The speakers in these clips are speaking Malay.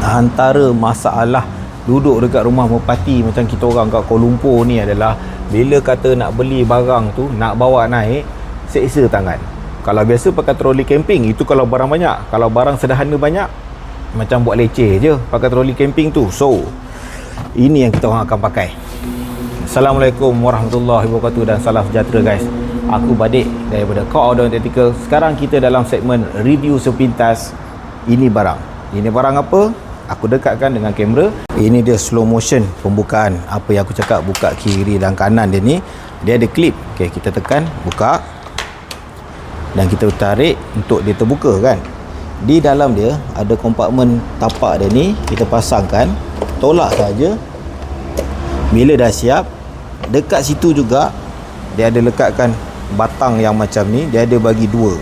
antara masalah duduk dekat rumah merpati macam kita orang kat Kuala Lumpur ni adalah bila kata nak beli barang tu nak bawa naik seksa tangan. Kalau biasa pakai troli camping itu kalau barang banyak. Kalau barang sederhana banyak macam buat leceh je pakai troli camping tu. So ini yang kita orang akan pakai. Assalamualaikum warahmatullahi wabarakatuh dan salam sejahtera guys. Aku Badik daripada Core Audio Tactical. Sekarang kita dalam segmen review sepintas ini barang. Ini barang apa aku dekatkan dengan kamera. Ini dia slow motion pembukaan. Apa yang aku cakap buka kiri dan kanan dia ni dia ada klip ok kita tekan buka. Dan kita tarik untuk dia terbuka kan? Di dalam dia ada kompartmen tapak dia ni kita pasangkan tolak saja. Bila dah siap dekat situ juga dia ada lekatkan batang yang macam ni dia ada bagi dua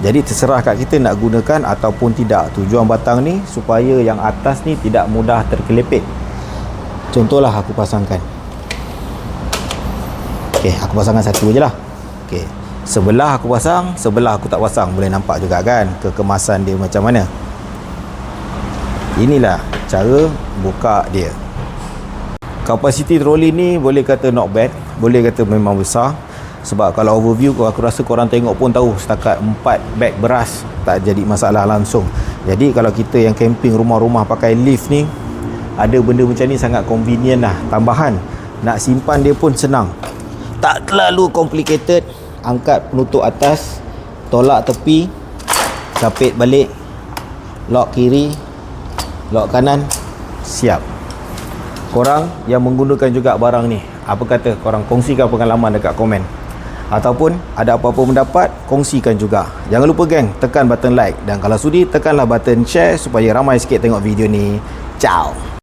jadi terserah kat kita nak gunakan ataupun tidak. Tujuan batang ni supaya yang atas ni tidak mudah terkelepit contohlah aku pasangkan. Ok aku pasangkan satu je lah. Ok sebelah aku pasang sebelah aku tak pasang. Boleh nampak juga kan kekemasan dia macam mana. Inilah cara buka dia. Kapasiti troli ni boleh kata not bad boleh kata memang besar sebab kalau overview aku rasa korang tengok pun tahu setakat 4 beg beras tak jadi masalah langsung. Jadi kalau kita yang camping rumah-rumah pakai lift ni ada benda macam ni sangat convenient lah tambahan. Nak simpan dia pun senang. Tak terlalu complicated. Angkat penutup atas tolak tepi capit balik lock kiri lock kanan siap. Korang yang menggunakan juga barang ni apa kata korang? Kongsikan pengalaman dekat komen ataupun ada apa-apa pendapat kongsikan juga. Jangan lupa geng tekan button like. Dan kalau sudi tekanlah button share supaya ramai sikit tengok video ni. Ciao